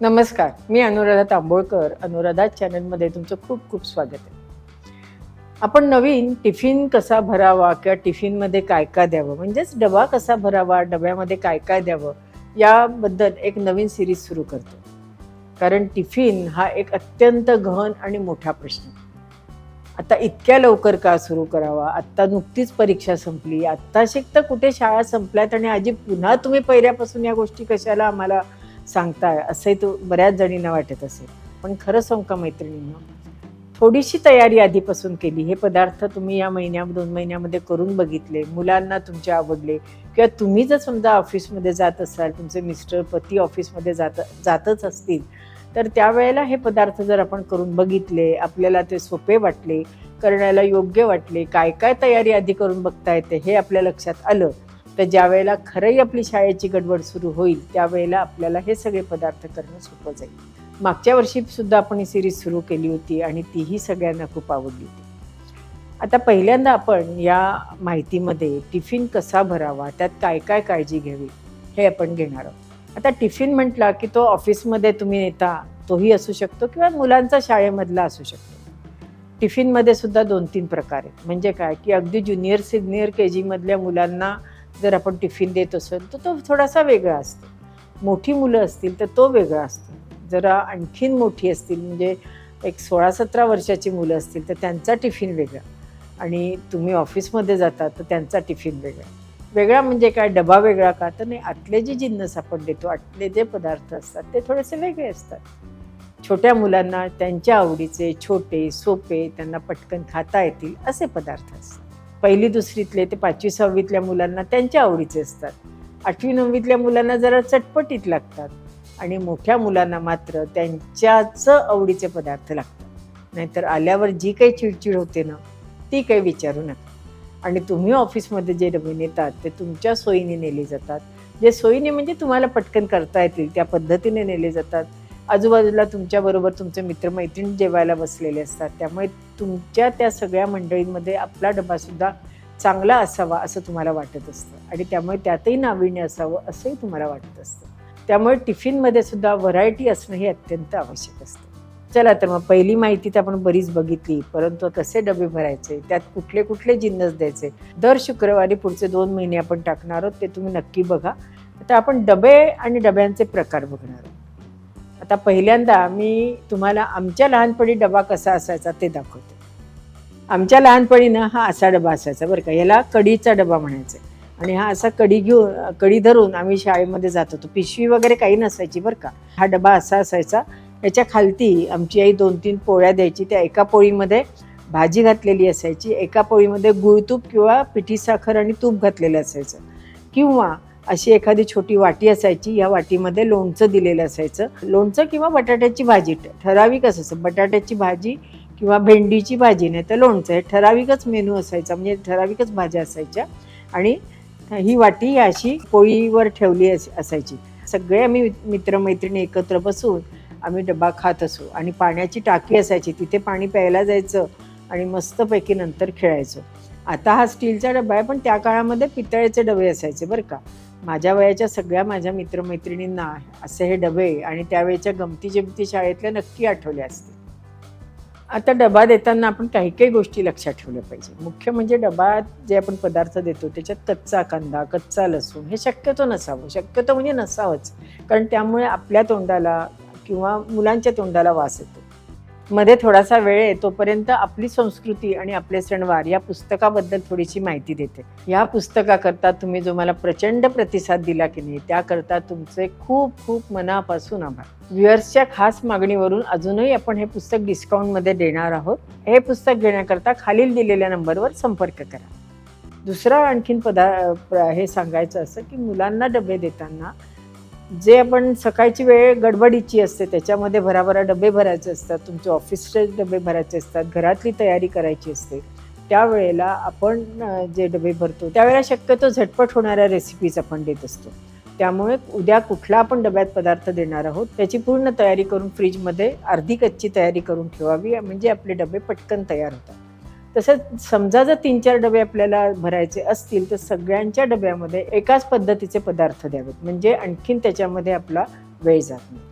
नमस्कार मी अनुराधा तांबोळकर. अनुराधा चॅनलमध्ये तुमचं खूप खूप स्वागत आहे. आपण नवीन टिफिन कसा भरावा किंवा टिफिनमध्ये काय काय द्यावं? म्हणजेच डबा कसा भरावा डब्यामध्ये काय काय द्यावं? याबद्दल एक नवीन सिरीज सुरू करतो. कारण टिफिन हा एक अत्यंत गहन आणि मोठा प्रश्न. आता इतक्या लवकर का सुरू करावा? आत्ता नुकतीच परीक्षा संपली. आत्ता शिकता कुठे शाळा संपल्यात? आणि आजी पुन्हा तुम्ही पहिल्यापासून या गोष्टी कशाला आम्हाला सांगताय असंही तो बऱ्याच जणींना वाटत असेल. पण खरं सांगू का मैत्रिणींना थोडीशी तयारी आधीपासून केली. हे पदार्थ तुम्ही या महिन्या दोन महिन्यामध्ये करून बघितले मुलांना तुमचे आवडले किंवा तुम्ही जर समजा ऑफिसमध्ये जात असाल तुमचे मिस्टर पती ऑफिसमध्ये जात जातच असतील तर त्यावेळेला हे पदार्थ जर आपण करून बघितले आपल्याला ते सोपे वाटले करण्याला योग्य वाटले काय काय तयारी आधी करून बघता येते हे आपल्या लक्षात आलं तर ज्या वेळेला खरंही आपली शाळेची गडबड सुरू होईल त्यावेळेला आपल्याला हे सगळे पदार्थ करणं सोपं जाईल. मागच्या वर्षी सुद्धा आपण ही सिरीज सुरू केली होती आणि तीही सगळ्यांना खूप आवडली होती. आता पहिल्यांदा आपण या माहितीमध्ये टिफिन कसा भरावा त्यात काय काय काळजी घ्यावी हे आपण घेणार आहोत. आता टिफिन म्हटला की तो ऑफिसमध्ये तुम्ही नेता तोही असू शकतो किंवा मुलांचा शाळेमधला असू शकतो. टिफिनमध्ये सुद्धा दोन तीन प्रकार आहेत. म्हणजे काय की अगदी ज्युनियर सिनियर के जीमधल्या मुलांना जर आपण टिफिन देत असेल तर तो थोडासा वेगळा असतो. मोठी मुलं असतील तर तो वेगळा असतो. जरा आणखीन मोठी असतील म्हणजे एक सोळा सतरा वर्षाची मुलं असतील तर त्यांचा टिफिन वेगळा. आणि तुम्ही ऑफिसमध्ये जाता तर त्यांचा टिफिन वेगळा. वेगळा म्हणजे काय? डबा वेगळा का? तर नाही आतले जे जिन्नस आपण देतो आतले जे पदार्थ असतात ते थोडेसे वेगळे असतात. छोट्या मुलांना त्यांच्या आवडीचे छोटे सोपे त्यांना पटकन खाता येतील असे पदार्थ असतात. पहिली दुसरीतले ते पाचवी सहावीतल्या मुलांना त्यांच्या आवडीचे असतात. आठवी नववीतल्या मुलांना जरा चटपटीत लागतात आणि मोठ्या मुलांना मात्र त्यांच्याच आवडीचे पदार्थ लागतात. नाहीतर आल्यावर जी काही चिडचिड होते ना ती काही विचारू नका. आणि तुम्ही ऑफिसमध्ये जे डबे नेतात ते तुमच्या सोयीने नेले जातात. जे सोयीने म्हणजे तुम्हाला पटकन करता येतील त्या पद्धतीने नेले जातात. आजूबाजूला तुमच्याबरोबर तुमचे मित्रमैत्रिणी जेवायला बसलेले असतात त्यामुळे तुमच्या त्या सगळ्या मंडळींमध्ये आपला डबासुद्धा चांगला असावा असं तुम्हाला वाटत असतं. आणि त्यामुळे त्यातही नाविन्य असावं असंही तुम्हाला वाटत असतं. त्यामुळे टिफिनमध्ये सुद्धा व्हरायटी असणं हे अत्यंत आवश्यक असतं. चला तर मग पहिली माहिती तर आपण बरीच बघितली परंतु कसे डबे भरायचे त्यात कुठले कुठले जिन्नस द्यायचे दर शुक्रवारी पुढचे दोन महिने आपण टाकणार आहोत ते तुम्ही नक्की बघा. आता आपण डबे आणि डब्यांचे प्रकार बघणार आहोत. आता पहिल्यांदा मी तुम्हाला आमच्या लहानपणी डबा कसा असायचा ते दाखवते. आमच्या लहानपणी ना हा असा डबा असायचा बरं का ह्याला कडीचा डबा म्हणायचा. आणि हा असा कडी घेऊन कडी धरून आम्ही शाळेमध्ये जात होतो. पिशवी वगैरे काही नसायची बरं का. हा डबा असा असायचा याच्या खालती आमची आई दोन तीन पोळ्या द्यायची त्या एका पोळीमध्ये भाजी घातलेली असायची एका पोळीमध्ये गुळतूप किंवा पिठी साखर आणि तूप घातलेलं असायचं. किंवा अशी एखादी छोटी वाटी असायची या वाटीमध्ये लोणचं दिलेलं असायचं. लोणचं किंवा बटाट्याची भाजी ठराविक असायचं बटाट्याची भाजी किंवा भेंडीची भाजी नाही तर लोणचं हे ठराविकच मेनू असायचा म्हणजे ठराविकच भाज्या असायच्या. आणि ही वाटी अशी पोळीवर ठेवली अस असायची. सगळे आम्ही मित्रमैत्रिणी एकत्र बसून आम्ही डबा खात असू आणि पाण्याची टाकी असायची तिथे पाणी प्यायला जायचं आणि मस्तपैकी नंतर खेळायचो. आता हा स्टीलचा डबा आहे पण त्या काळामध्ये पितळेचे डबे असायचे बरं का. माझ्या वयाच्या सगळ्या माझ्या मित्रमैत्रिणींना असे हे डबे आणि त्यावेळेच्या गमती जमती शाळेतल्या नक्की आठवल्या असतील. आता डबा देताना आपण काही काही गोष्टी लक्षात ठेवल्या पाहिजे. मुख्य म्हणजे डबा जे आपण पदार्थ देतो त्याच्यात कच्चा कांदा कच्चा लसूण हे शक्यतो नसावं. शक्यतो म्हणजे नसावंच. कारण त्यामुळे आपल्या तोंडाला किंवा मुलांच्या तोंडाला वास येतो. मध्ये थोडासा वेळ आहे तोपर्यंत आपली संस्कृती आणि आपले सणवार या पुस्तकाबद्दल थोडीशी माहिती देते. या पुस्तकाकरता तुम्ही जो मला प्रचंड प्रतिसाद दिला की नाही त्याकरता तुमचे खूप खूप मनापासून आभार. व्ह्युअर्सच्या खास मागणीवरून अजूनही आपण हे पुस्तक डिस्काउंटमध्ये देणार आहोत. हे पुस्तक घेण्याकरता खालील दिलेल्या नंबरवर संपर्क करा. दुसरा आणखीन पदा प्र- हे सांगायचं असं की मुलांना डबे देताना जे आपण सकाळची वेळ गडबडीची असते त्याच्यामध्ये भराभरा डबे भरायचे असतात तुमचे ऑफिसचे डबे भरायचे असतात घरातली तयारी करायची असते त्यावेळेला आपण जे डबे भरतो त्यावेळेला शक्यतो झटपट होणाऱ्या रेसिपीज आपण देत असतो. त्यामुळे उद्या कुठला आपण डब्यात पदार्थ देणार आहोत त्याची पूर्ण तयारी करून फ्रीजमध्ये अर्धी कच्ची तयारी करून ठेवावी म्हणजे आपले डबे पटकन तयार होतात. तसंच समजा जर तीन चार डबे आपल्याला भरायचे असतील तर सगळ्यांच्या डब्यामध्ये एकाच पद्धतीचे पदार्थ द्यावेत. म्हणजे आणखीन त्याच्यामध्ये आपला वेळ जात नाही.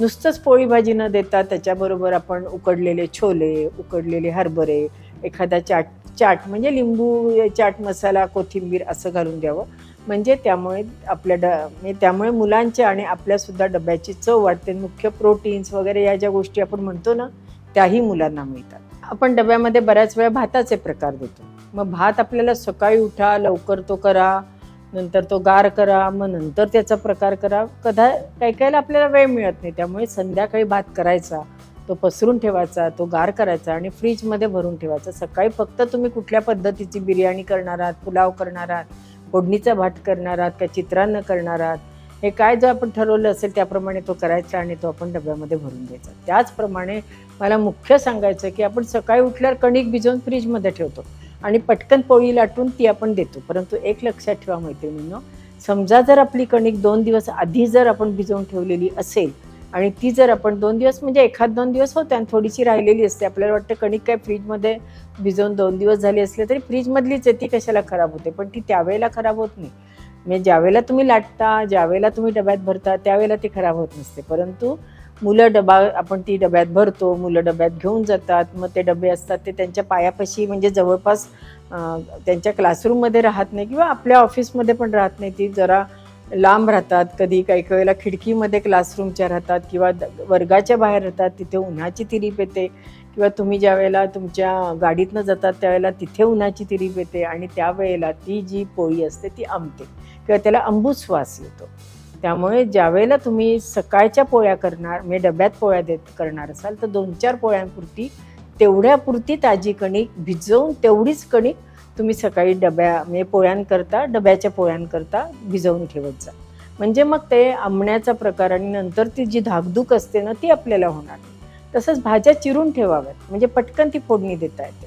नुसतंच पोळी भाजी न देता त्याच्याबरोबर आपण उकडलेले छोले उकडलेले हरभरे एखादा चाट चाट म्हणजे लिंबू चाट मसाला कोथिंबीर असं घालून द्यावं. म्हणजे त्यामुळे आपल्या ड म्हणजे त्यामुळे मुलांच्या आणि आपल्यासुद्धा डब्याची चव वाढते. मुख्य प्रोटीन्स वगैरे या ज्या गोष्टी आपण म्हणतो ना त्याही मुलांना मिळतात. आपण डब्यामध्ये बऱ्याच वेळा भाताचे प्रकार देतो. मग भात आपल्याला सकाळी उठा लवकर तो करा नंतर तो गार करा मग नंतर त्याचा प्रकार करा. कदा काही काहीला आपल्याला वेळ मिळत नाही त्यामुळे संध्याकाळी भात करायचा तो पसरून ठेवायचा तो गार करायचा आणि फ्रीजमध्ये भरून ठेवायचा. सकाळी फक्त तुम्ही कुठल्या पद्धतीची बिर्याणी करणार आहात पुलाव करणार आहात फोडणीचा भात करणार आहात का चित्रान्न करणार आहात हे काय जर आपण ठरवलं असेल त्याप्रमाणे तो करायचा आणि तो आपण डब्यामध्ये भरून द्यायचा. त्याचप्रमाणे मला मुख्य सांगायचं की आपण सकाळी उठल्यावर कणिक भिजवून फ्रीजमध्ये ठेवतो आणि पटकन पोळी लाटून ती आपण देतो. परंतु एक लक्षात ठेवा मैत्रिणींनो समजा जर आपली कणिक दोन दिवस आधी जर आपण भिजवून ठेवलेली असेल आणि ती जर आपण दोन दिवस म्हणजे एखाद दोन दिवस होते आणि थोडीशी राहिलेली असते आपल्याला वाटतं कणिक काय फ्रीजमध्ये भिजवून दोन दिवस झाले असले तरी फ्रीजमधलीच आहे ती कशाला खराब होते? पण ती त्यावेळेला खराब होत नाही. म्हणजे ज्यावेळेला तुम्ही लाटता ज्यावेळेला तुम्ही डब्यात भरता त्यावेळेला ती खराब होत नसते. परंतु मुलं डबा आपण ती डब्यात भरतो मुलं डब्यात घेऊन जातात मग ते डबे असतात ते त्यांच्या पायापाशी म्हणजे जवळपास त्यांच्या क्लासरूममध्ये राहत नाही किंवा आपल्या ऑफिसमध्ये पण राहत नाही. ती जरा लांब राहतात. कधी काही काही वेळेला खिडकीमध्ये क्लासरूमच्या राहतात किंवा द- वर्गाच्या बाहेर राहतात. तिथे उन्हाची तिरीप येते किंवा तुम्ही ज्या वेळेला तुमच्या गाडीतनं जातात त्यावेळेला तिथे उन्हाची तिरीप येते आणि त्यावेळेला ती जी पोळी असते ती आंबते. किंवा त्याला अंबूस येतो. त्यामुळे ज्यावेळेला तुम्ही सकाळच्या पोळ्या करणार म्हणजे डब्यात पोळ्या देत करणार असाल तर दोन चार पोळ्यांपुरती तेवढ्यापुरती ताजी कणिक भिजवून तेवढीच कणिक तुम्ही सकाळी डब्या म्हणजे पोळ्यांकरता डब्याच्या पोळ्यांकरता भिजवून ठेवत जा. म्हणजे मग ते आंबण्याचा प्रकार आणि नंतर ती जी धाकधूक असते ना ती आपल्याला होणार तसंच भाज्या चिरून ठेवाव्यात. म्हणजे पटकन ती फोडणी देता येते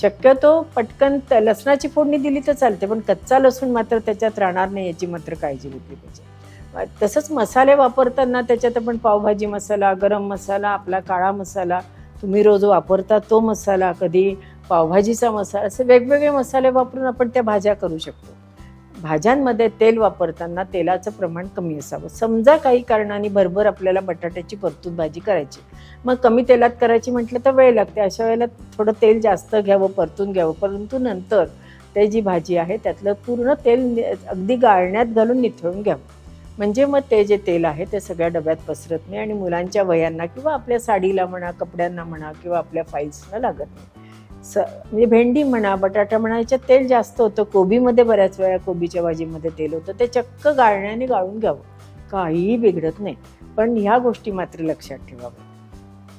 शक्यतो पटकन लसणाची फोडणी दिली तर चालते पण कच्चा लसूण मात्र त्याच्यात राहणार नाही याची मात्र काळजी घेतली पाहिजे. तसंच मसाले वापरताना त्याच्यात आपण पावभाजी मसाला गरम मसाला आपला काळा मसाला तुम्ही रोज वापरता तो मसाला कधी पावभाजीचा मसाला असे वेगवेगळे मसाले वापरून आपण त्या भाज्या करू शकतो. भाज्यांमध्ये तेल वापरताना तेलाचं प्रमाण कमी असावं. समजा काही कारणाने भरभर आपल्याला बटाट्याची परतून भाजी करायची. मग कमी तेलात करायची म्हटलं तर वेळ लागते. अशा वेळेला थोडं तेल जास्त घ्यावं परतून घ्यावं. परंतु नंतर ते जी भाजी आहे त्यातलं पूर्ण तेल अगदी गाळण्यात घालून निथळून घ्यावं. म्हणजे मग ते जे तेल आहे ते सगळ्या डब्यात पसरत नाही आणि मुलांच्या वयांना किंवा आपल्या साडीला म्हणा कपड्यांना म्हणा किंवा आपल्या फाईल्सना लागत नाही. स म्हणजे भेंडी म्हणा बटाटा म्हणा याच्यात तेल जास्त होतं. कोबीमध्ये बऱ्याच वेळा कोबीच्या भाजीमध्ये तेल होतं. ते चक्क गाळण्याने गाळून घ्यावं. काहीही बिघडत नाही. पण ह्या गोष्टी मात्र लक्षात ठेवाव्या.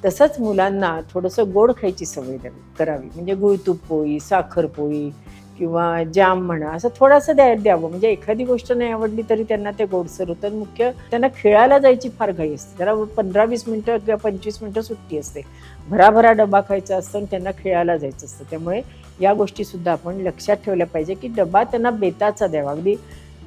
तसंच मुलांना थोडंसं गोड खायची सवय द्यावी करावी. म्हणजे गुळतूप पोळी साखरपोळी किंवा जाम म्हणा असं थोडंसं द्या द्यावं. म्हणजे एखादी गोष्ट नाही आवडली तरी त्यांना ते गोडसर होतं. मुख्य त्यांना खेळायला जायची फार घाई असते. त्याला पंधरा वीस मिनटं किंवा पंचवीस मिनटं सुट्टी असते. भराभरा डबा खायचा असतो आणि त्यांना खेळायला जायचं असतं. त्यामुळे या गोष्टीसुद्धा आपण लक्षात ठेवल्या पाहिजे की डबा त्यांना बेताचा द्यावा. अगदी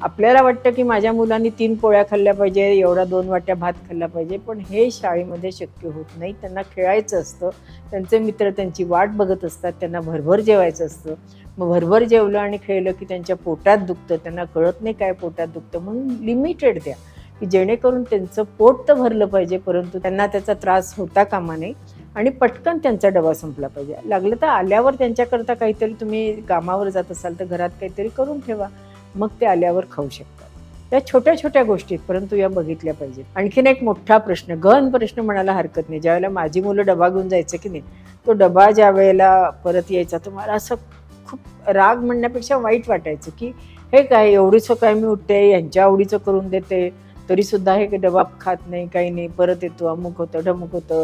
आपल्याला वाटतं की माझ्या मुलांनी तीन पोळ्या खाल्ल्या पाहिजे एवढा दोन वाट्या भात खाल्ला पाहिजे पण हे शाळेमध्ये शक्य होत नाही. त्यांना खेळायचं असतं त्यांचे मित्र त्यांची वाट बघत असतात त्यांना भरभर जेवायचं असतं. मग भरभर जेवलं आणि खेळलं की त्यांच्या पोटात दुखतं त्यांना कळत नाही काय पोटात दुखतं म्हणून लिमिटेड द्या. की जेणेकरून त्यांचं पोट तर भरलं पाहिजे परंतु त्यांना त्याचा त्रास होता कामा नये आणि पटकन त्यांचा डबा संपला पाहिजे. लागलं तर आल्यावर त्यांच्याकरता काहीतरी तुम्ही कामावर जात असाल तर घरात काहीतरी करून ठेवा. मग ते आल्यावर खाऊ शकतात. त्या छोट्या छोट्या गोष्टी आहेत, परंतु या बघितल्या पाहिजेत. आणखीन एक मोठा प्रश्न गहन प्रश्न म्हणायला हरकत नाही. ज्यावेळेला माझी मुलं डबा घेऊन जायचं की नाही तो डबा ज्या वेळेला परत यायचा तर मला असं खूप राग म्हणण्यापेक्षा वाईट वाटायचं की हे काय एवढीचं काय मी उठते यांच्या आवडीचं करून देते तरीसुद्धा हे डबा खात नाही काही नाही परत येतो अमुक होतं ढमुक होतं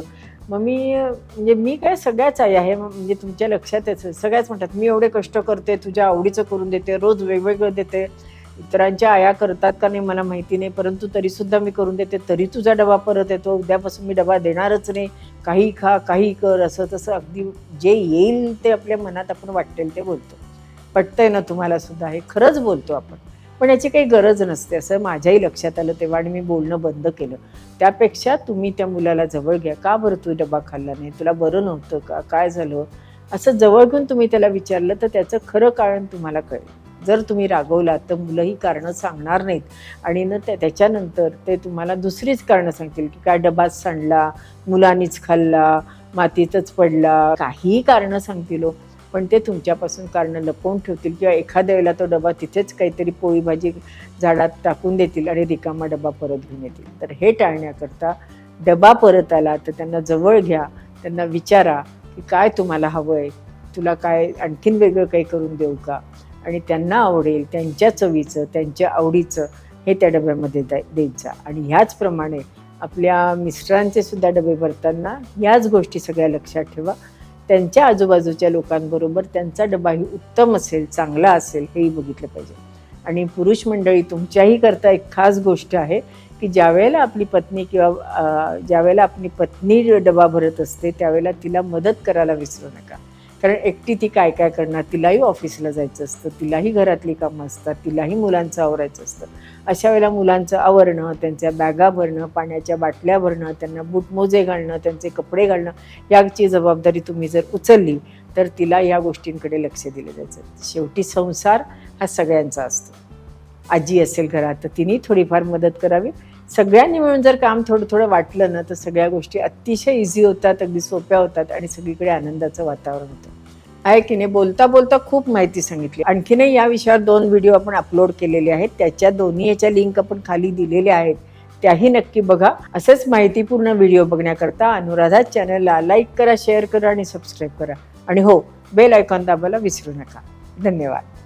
मग मी म्हणजे मी काय सगळ्याच आई आहे म्हणजे तुमच्या लक्षात येतं. सगळ्याच म्हणतात मी एवढे कष्ट करते तुझ्या आवडीचं करून देते रोज वेगवेगळं देते. इतरांच्या आया करतात का नाही मला माहिती नाही परंतु तरीसुद्धा मी करून देते. तरी तुझा डबा परत येतो उद्यापासून मी डबा देणारच नाही. काही खा काही कर असं तसं अगदी जे येईल ते आपल्या मनात आपण वाटेल ते बोलतो. पटतंय ना तुम्हाला सुद्धा? हे खरंच बोलतो आपण. पण याची काही गरज नसते असं माझ्याही लक्षात आलं तेव्हा आणि मी बोलणं बंद केलं. त्यापेक्षा तुम्ही त्या मुलाला जवळ घ्या. का बरं तू डबा खाल्ला नाही? तुला बरं नव्हतं का? काय झालं? असं जवळ घेऊन तुम्ही त्याला विचारलं तर त्याचं खरं कारण तुम्हाला कळेल. जर तुम्ही रागवलात तर मुलंही कारणं सांगणार नाहीत. आणि न त्या त्याच्यानंतर ते तुम्हाला दुसरीच कारणं सांगतील की काय डबाच सांडला मुलांनीच खाल्ला मातीतच पडला काहीही कारणं सांगतील हो. पण ते तुमच्यापासून कारणं लपवून ठेवतील किंवा एखाद्या वेळेला तो डबा तिथेच काहीतरी पोळी भाजी झाडात टाकून देतील आणि रिकामा डबा परत घेऊन येतील. तर हे टाळण्याकरता डबा परत आला तर त्यांना जवळ घ्या त्यांना विचारा की काय तुम्हाला हवं आहे तुला काय आणखीन वेगळं काही करून देऊ का? आणि त्यांना आवडेल त्यांच्या चवीचं त्यांच्या आवडीचं हे त्या डब्यामध्ये द्या देत जा आणि ह्याचप्रमाणे आपल्या मिस्टरांचे सुद्धा डबे भरताना याच गोष्टी सगळ्या लक्षात ठेवा. त्यांच्या आजूबाजूच्या लोकांबरोबर त्यांचा डबाही उत्तम असेल चांगला असेल हेही बघितलं पाहिजे. आणि पुरुष मंडळी तुमच्याही करता एक खास गोष्ट आहे की ज्यावेळेला आपली पत्नी किंवा ज्यावेळेला आपली पत्नी डबा भरत असते त्यावेळेला तिला मदत करायला विसरू नका. कारण एकटी ती काय काय करणार? तिलाही ऑफिसला जायचं असतं तिलाही घरातली कामं असतात तिलाही मुलांचं आवरायचं असतं. अशा वेळेला मुलांचं आवरणं त्यांच्या बॅगा भरणं पाण्याच्या बाटल्या भरणं त्यांना बूटमोजे घालणं त्यांचे कपडे घालणं याची जबाबदारी तुम्ही जर उचलली तर तिला या गोष्टींकडे लक्ष दिलं जायचं. शेवटी संसार हा सगळ्यांचा असतो. आजी असेल घरात तर तिने थोडीफार मदत करावी. सगळ्यांनी मिळून जर काम थोडं थोडं वाटलं ना तर सगळ्या गोष्टी अतिशय इझी होतात अगदी सोप्या होतात आणि सगळीकडे आनंदाचं वातावरण होतं. आहे की नाही बोलता बोलता खूप माहिती सांगितली. आणखीनही या विषयावर दोन व्हिडिओ आपण अपलोड केलेले आहेत. त्याच्या दोन्ही याच्या लिंक आपण खाली दिलेल्या आहेत. त्याही नक्की बघा. असेच माहितीपूर्ण व्हिडिओ बघण्याकरता अनुराधा चॅनलला लाईक करा शेअर करा आणि सबस्क्राईब करा. आणि हो बेल आयकॉन दाबायला विसरू नका. धन्यवाद.